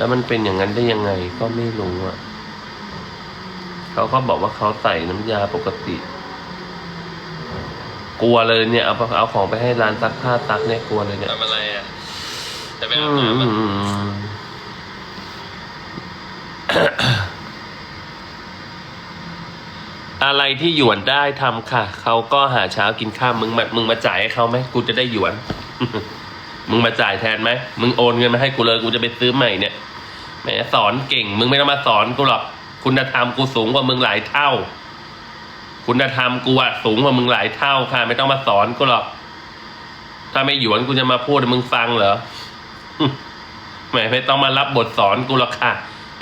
แล้วมันเป็นอย่างนั้นได้ยังไงก็ไม่รู้อะเขาก็บอกว่าเขาใส่น้ำยาปกติ กลัวเลยเนี่ยเอาเอาของไปให้ร้านซักผ้าซักเนี่ยกลัวเลยเนี่ยทำอะไรอะจะไปอือาบมน้ำอือะมอืมอะไรที่หยวนได้ทำค่ะ เขาก็หาเช้ากินข้ามมึงมามึงมาจ่ายให้เขาไหมกูจะได้หยวน มึงมาจ่ายแทนไหมมึงโอนเงินมาให้กูเลยกูจะไปซื้อใหม่เนี่ยแหมสอนเก่ง มึงไม่ต้องมาสอนกูหรอกคุณธรรมกูสูงกว่ามึงหลายเท่า คุณธรรมกูอะสูงกว่ามึงหลายเท่าค่ะ ไม่ต้องมาสอนกูหรอกถ้าไม่หยวนกูจะมาพูดให้มึงฟังเหรอแหมไม่ต้องมารับบทสอนกูหรอกค่ะ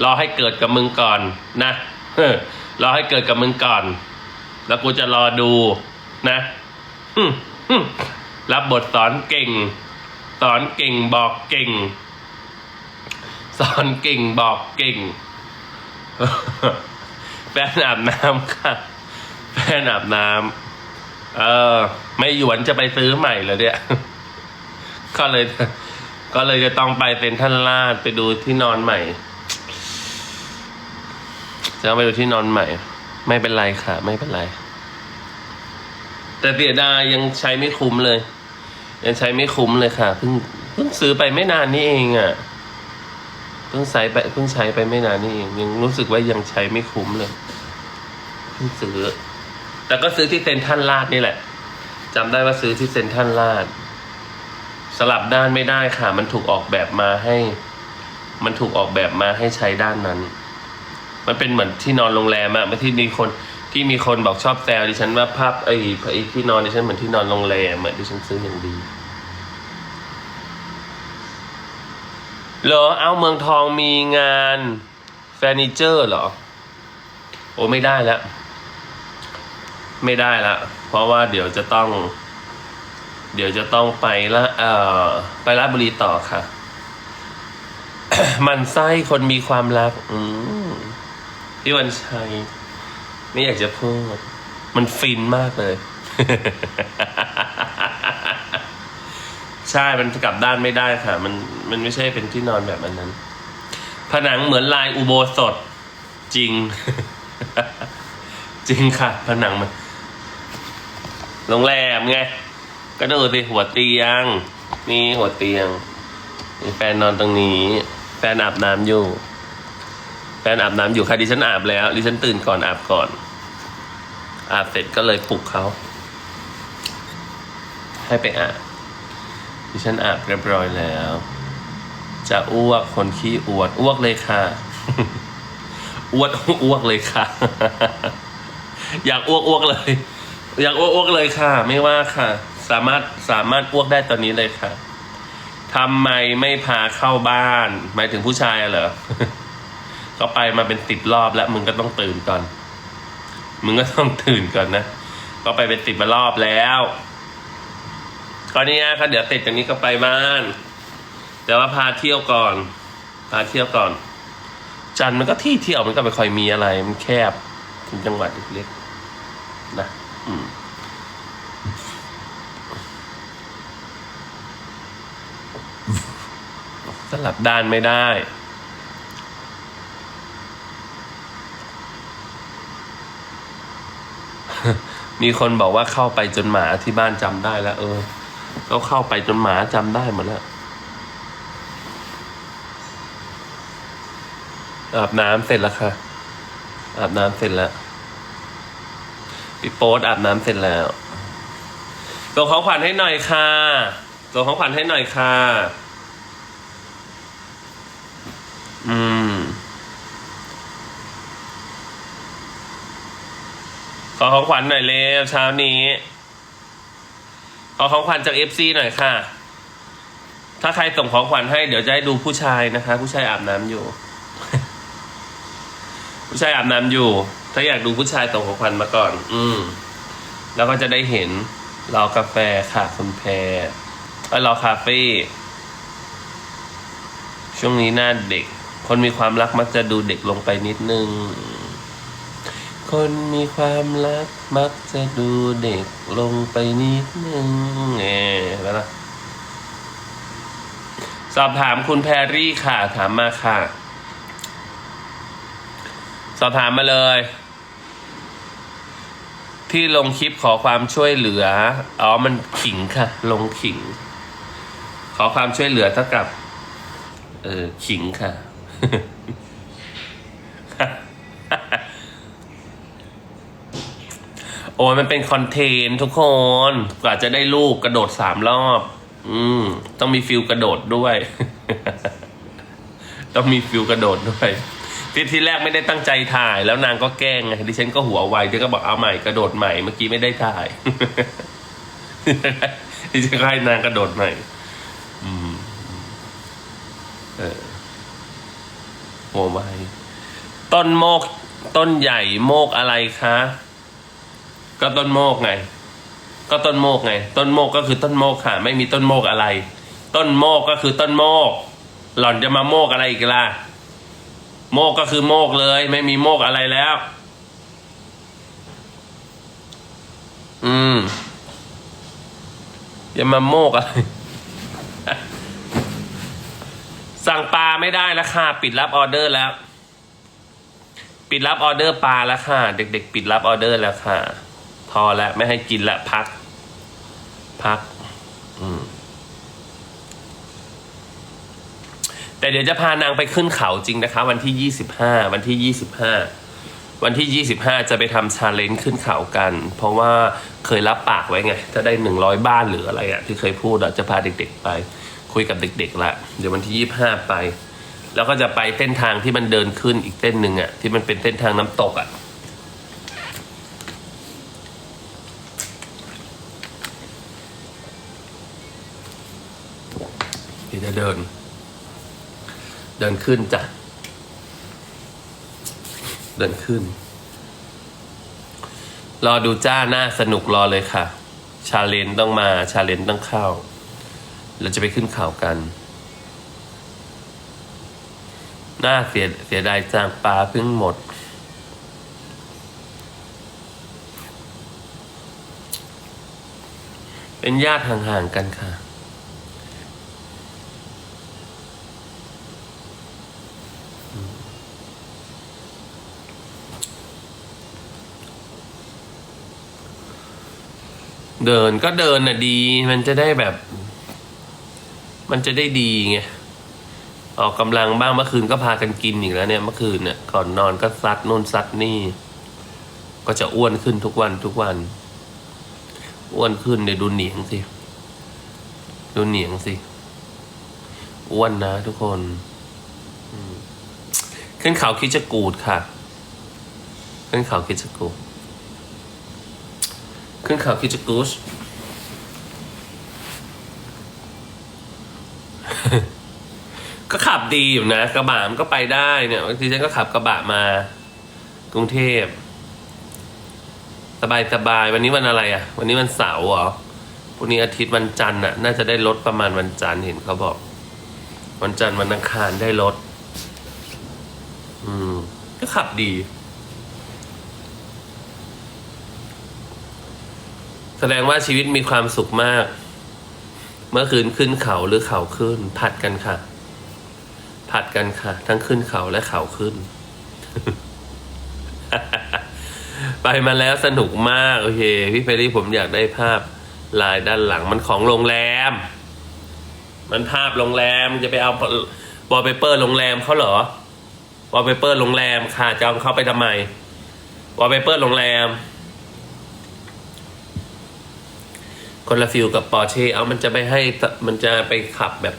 รอให้เกิดกับมึงก่อนนะเฮ้อรอให้เกิดกับมึงก่อน แล้วกูจะรอดูนะรับบทสอนเก่ง สอนเก่งบอกเก่ง สอนเก่งบอกเก่ง แฟนอาบน้ำค่ะ แฟนอาบน้ำเออ ไม่หยวนจะไปซื้อใหม่เหรอเนี่ย ก็เลย ก็เลยจะต้องไปเป็นท่านลาดไปดูที่นอนใหม่จะต้องไปดูที่นอนใหม่ ไม่เป็นไรค่ะ ไม่เป็นไร แต่เสียดายยังใช้ไม่คุ้มเลย ยังใช้ไม่คุ้มเลยค่ะเพิ่งเพิ่งซื้อไปไม่นานนี่เองอะ่ะเพิ่งใช้ไปเพิ่งใช้ไปไม่นานนี่เองยังรู้สึกว่ายังใช้ไม่คุ้มเลยเพิ่งซื้อ แต่ก็ซื้อที่เซ็นทรัลลาดนี่แหละจำได้ว่าซื้อที่เซ็นทรัลลาด สลับด้านไม่ได้ค่ะ มันถูกออกแบบมาให้ มันถูกออกแบบมาให้ใช้ด้านนั้น มันเป็นเหมือนที่นอนโรงแรมอะไม่ที่มีคน ที่มีคนบอกชอบแซวดิฉันว่าภาพไอ้ไอ้ที่นอนดิฉันเหมือนที่นอนโรงแรมอะดิฉันซื้ออย่างดีเหรอเอาเมืองทองมีงานเฟอร์นิเจอร์เหรอ โอ้ไม่ได้แล้วไม่ได้ละ เพราะว่าเดี๋ยวจะต้อง เดี๋ยวจะต้องไปละเอ่อไปราชบุรีต่อค่ะ มันไส้คนมีความรัก อืมพี่วันชัย ไม่อยากจะพูด มันฟินมากเลย ใช่ มันกลับด้านไม่ได้ค่ะ มัน มันไม่ใช่เป็นที่นอนแบบอันนั้น ผนังเหมือนลายอุโบสถ จริง จริงค่ะ ผนังมัน โรงแรมไง ก็ดูสิหัวเตียง นี่หัวเตียงมีแฟนนอนตรงนี้ แฟนอาบน้ำอยู่ แฟนอาบน้ำอยู่ค่ะดิฉันอาบแล้วดิฉันตื่นก่อนอาบก่อน อาบเสร็จก็เลยปลุกเขาให้ไปอาบดิฉันอาบเรียบร้อยแล้ว จะอ้วกคนขี้อวดอ้วกเลยค่ะอ้วดอ้วกเลยค่ะ อยากอ้วกอ้วกเลย อยากอ้วกอ้วกเลยค่ะ ไม่ว่าค่ะ สามารถสามารถอ้วกได้ตอนนี้เลยค่ะทำไมไม่พาเข้าบ้าน หมายถึงผู้ชายเหรอ ก็ไปมาเป็นสิบรอบแล้ว มึงก็ต้องตื่นก่อน มึงก็ต้องตื่นก่อนนะ ก็ไปเป็นสิบรอบแล้วก็นี่ยค่ะเดี๋ยวเสร็จจากนี้ก็ไปบ้าน แต่ว่าพาเที่ยวก่อน พาเที่ยวก่อน จันมันก็ที่เที่ยวมันก็ไม่ค่อยมีอะไร มันแคบเป็นจังหวัดเล็กๆนะ อืมสลับด้านไม่ได้ มีคนบอกว่าเข้าไปจนหมาที่บ้านจำได้แล้ว เออก็เข้าไปจนหมาจำได้หมดแล้วอาบน้ำเสร็จแล้วค่ะ อาบน้ำเสร็จแล้วพี่โป๊ตอาบน้ำเสร็จแล้วส่งของขวัญให้หน่อยค่ะส่งของขวัญให้หน่อยค่ะ อืม ขอของขวัญหน่อยเร็วเช้านี้ ขอของขวัญจากเอฟซีหน่อยค่ะ ถ้าใครส่งของขวัญให้เดี๋ยวจะให้ดูผู้ชายนะคะ ผู้ชายอาบน้ำอยู่ ผู้ชายอาบน้ำอยู่ ถ้าอยากดูผู้ชายส่งของขวัญมาก่อน อืม แล้วก็จะได้เห็นรอกาแฟค่ะคุณแพรเอ้ยรอคาเฟ่ช่วงนี้หน้าเด็ก คนมีความรักมักจะดูเด็กลงไปนิดนึง คนมีความรักมักจะดูเด็กลงไปนิดนึงแหมเห็นะสสอบถามคุณแพรรี่ค่ะ ถามมาค่ะ สอบถามมาเลย ที่ลงคลิปขอความช่วยเหลือ อ๋อ มันขิงค่ะ ลงขิง ขอความช่วยเหลือเท่ากับ เออขิงค่ะ โอ้ยมันเป็นคอนเทนต์ทุกคน กว่าจะได้ลูกกระโดดสามรอบ อืม ต้องมีฟิลกระโดดด้วย ต้องมีฟิลกระโดดด้วยที่ที่แรกไม่ได้ตั้งใจถ่าย แล้วนางก็แกล้งไงดิฉันก็หัวไวดิฉันก็บอกเอาใหม่กระโดดใหม่เมื่อกี้ไม่ได้ถ่ายดิฉันก็ให้นางกระโดดใหม่อืมเออหัวไวต้นโมกต้นใหญ่โมกอะไรคะ ก็ต้นโมกไง ก็ต้นโมกไง ต้นโมกก็คือต้นโมกค่ะ ไม่มีต้นโมกอะไร ต้นโมกก็คือต้นโมก หล่อนจะมาโมกอะไรอีกล่ะ โมกก็คือโมกเลย ไม่มีโมกอะไรแล้ว อืมอย่ามาโมกอะไร สั่งปลาไม่ได้แล้วค่ะ ปิดรับออเดอร์แล้ว ปิดรับออเดอร์ปลาแล้วค่ะ เด็ก ๆ ปิดรับออเดอร์แล้วค่ะ พอแล้วไม่ให้กินละพัก พัก อืมแต่เดี๋ยวจะพานางไปขึ้นเขาจริงนะคะ วันที่ยี่สิบห้าวันที่ยี่สิบห้าวันที่ยี่สิบห้าจะไปทำชาเลนจ์ขึ้นเขากัน เพราะว่าเคยรับปากไว้ไง จะได้หนึ่งร้อยบ้านหรืออะไรอะที่เคยพูดอะจะพาเด็กๆไป คุยกับเด็กๆละเดี๋ยววันที่ยี่ห้าไป แล้วก็จะไปเส้นทางที่มันเดินขึ้นอีกเส้นหนึ่งอะที่มันเป็นเส้นทางน้ำตกอะ เดี๋ยวจะเดิน เดินขึ้นจ้ะ เดินขึ้น รอดูจ้าหน้าสนุกรอเลยค่ะ ชาเลนต้องมา ชาเลนต้องเข้า เราจะไปขึ้นเขากัน หน้าเสียเสียดายจางปลาเพิ่งหมดเป็นญาติห่างๆกันค่ะ เดินก็เดินน่ะดี มันจะได้แบบ มันจะได้ดีไงออกกำลังบ้างเมื่อคืนก็พากันกินอีกแล้วเนี่ยเมื่อคืนเนี่ยก่อนนอนก็ซัดนู่นซัดนี่ ก็จะอ้วนขึ้นทุกวันทุกวัน อ้วนขึ้นเนี่ยดูเหนียงสิ ดูเหนียงสิ อ้วนนะทุกคนขึ้นเขาคิดจะกูดค่ะ ขึ้นเขาคิดจะกูด ขึ้นเขาคิดจะกูชก็ขับดีอยู่นะ กระบะมันก็ไปได้เนี่ยบางทีฉันก็ขับกระบะมา กรุงเทพ สบายสบายวันนี้วันอะไรอะ วันนี้วันเสาร์เหรอพรุ่งนี้อาทิตย์วันจันทร์อะ น่าจะได้ลดประมาณวันจันทร์เห็นเขาบอก วันจันทร์วันอังคารได้ลด อืม ก็ขับดี แสดงว่าชีวิตมีความสุขมาก เมื่อคืนขึ้นเขาหรือเขาขึ้น ผัดกันค่ะ ผัดกันค่ะ ทั้งขึ้นเขาและเขาขึ้น ไปมาแล้วสนุกมาก โอเค พี่เฟรรี่ผมอยากได้ภาพลายด้านหลังมันของโรงแรม มันภาพโรงแรมจะไปเอาบอลเปเปอร์โรงแรมเขาเหรอวอลเปเปอร์โรงแรมค่ะจะเอาเขาไปทำไมวอลเปเปอร์โรงแรม คนละฟิลกับปอร์เช่เอามันจะไปให้มันจะไปขับแบบ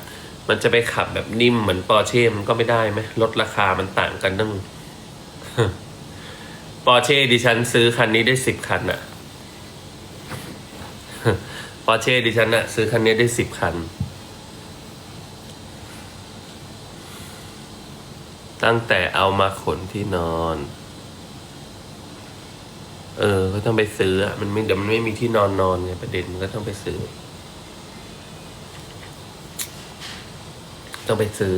มันจะไปขับแบบนิ่มเหมือนปอร์เช่มันก็ไม่ได้ไหมลดราคามันต่างกันตั้งปอร์เช่ดิฉันซื้อคันนี้ได้สิบคันอะปอร์เช่ดิฉันอะซื้อคันนี้ได้สิบคัน ตั้งแต่เอามาขนที่นอน เออ ก็ต้องไปซื้ออะมันไม่เดี๋ยวมันไม่มีที่นอนนอนไงประเด็นมันก็ต้องไปซื้อ ต้องไปซื้อ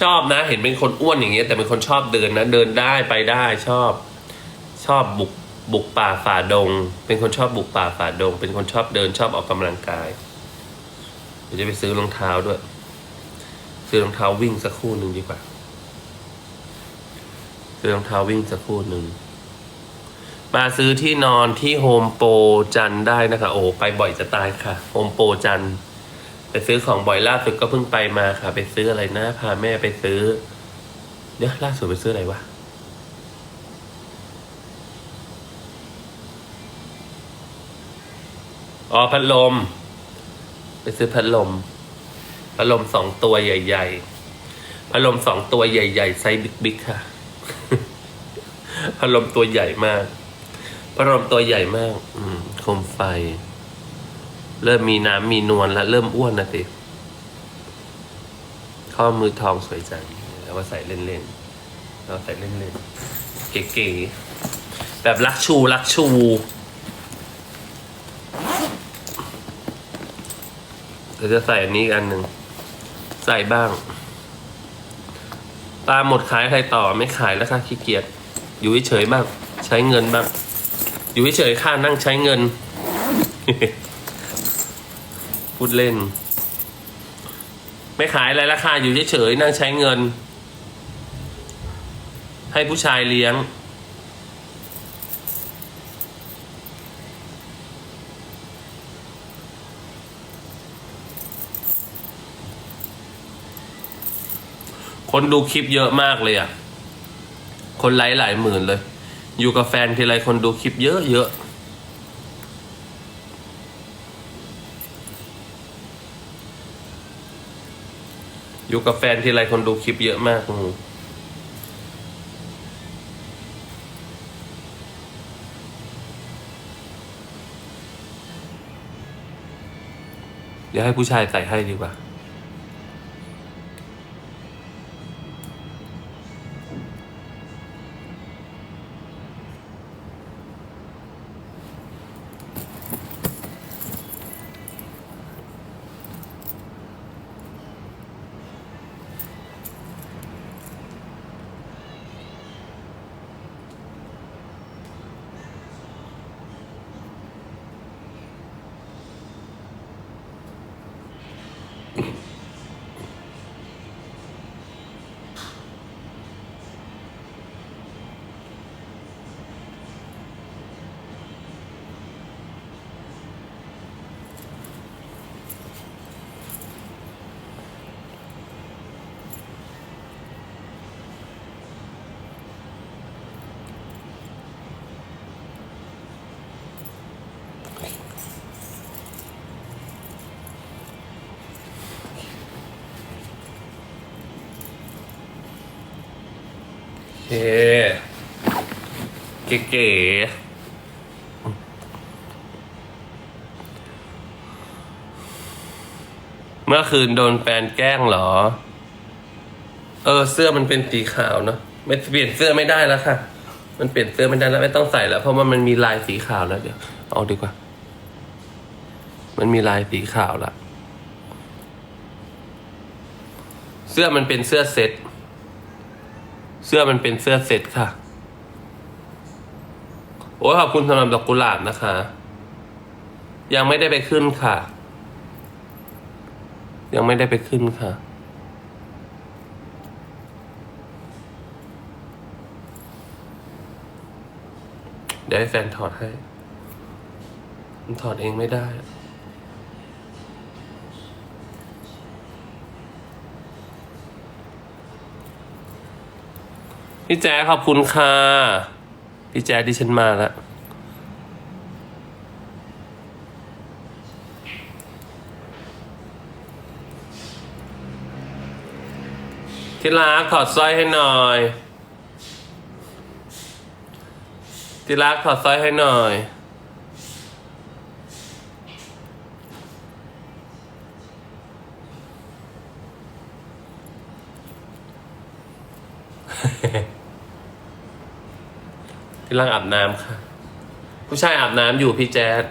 ชอบนะ เห็นเป็นคนอ้วนอย่างเงี้ยแต่เป็นคนชอบเดินนะเดินได้ไปได้ชอบ ชอบบุกบุกป่าฝ่าดง เป็นคนชอบบุกป่าฝ่าดง เป็นคนชอบเดินชอบออกกำลังกายเดี๋ยวจะไปซื้อรองเท้าด้วย ซื้อรองเท้าวิ่งสักคู่หนึ่งดีกว่า ซื้อรองเท้าวิ่งสักคู่หนึ่ง มาซื้อที่นอนที่โฮมโปรจันได้นะคะ โอ้ไปบ่อยจะตายค่ะโฮมโปรจันไปซื้อของบ่อยล่าสุดก็เพิ่งไปมาค่ะ ไปซื้ออะไรนะ พาแม่ไปซื้อ เดี๋ยวล่าสุดไปซื้ออะไรวะอ๋อพัดลม ไปซื้อพัดลม พัดลมสองตัวใหญ่ ๆพัดลมสองตัวใหญ่ ๆ ไซส์บิ๊กๆค่ะพัดลมตัวใหญ่มากพัดลมตัวใหญ่มาก อืมโคมไฟ เริ่มมีน้ำมีนวลแล้ว เริ่มอ้วนนะสิข้อมือทองสวยจังแล้วว่าใส่เล่นๆเราใส่เล่นๆเก๋ๆแบบรักชูรักชูเดี๋ยวจะใส่อันนี้อันหนึ่ง ใส่บ้าง ตามหมดขายใครต่อไม่ขายแล้วค่ะขี้เกียจอยู่เฉยๆบ้าง ใช้เงินบ้าง อยู่เฉยๆค่านั่งใช้เงิน พูดเล่น ไม่ขายอะไรราคาอยู่เฉยๆนั่งใช้เงิน ให้ผู้ชายเลี้ยง คนดูคลิปเยอะมากเลยอะ คนไลค์หลายหมื่นเลย อยู่กับแฟนทีไรคนดูคลิปเยอะเยอะอยู่กับแฟนทีไรคนดูคลิปเยอะมากอืมเดี๋ยวให้ผู้ชายใส่ให้ดีกว่า เคเก๋ๆเมื่อคืนโดนแฟนแกล้งเหรอ เออเสื้อมันเป็นสีขาวเนอะไม่เปลี่ยนเสื้อไม่ได้แล้วค่ะ มันเปลี่ยนเสื้อไม่ได้แล้วไม่ต้องใส่แล้ว เพราะว่ามันมีลายสีขาวแล้วเดี๋ยวเอาดีกว่า มันมีลายสีขาวละเสื้อมันเป็นเสื้อเซ็ต เสื้อมันเป็นเสื้อเซ็ตค่ะ โอ้ขอบคุณสำหรับดอกกุหลาบนะคะ ยังไม่ได้ไปขึ้นค่ะ ยังไม่ได้ไปขึ้นค่ะ เดี๋ยวให้แฟนถอดให้ มันถอดเองไม่ได้ พี่แจ๊ขอบคุณค่ะ พี่แจ๊ดิฉันมาแล้วที่รักถอดสร้อยให้หน่อยที่รักถอดสร้อยให้หน่อย กำลังอาบน้ำค่ะ ผู้ชายอาบน้ำอยู่พี่แจ๊ด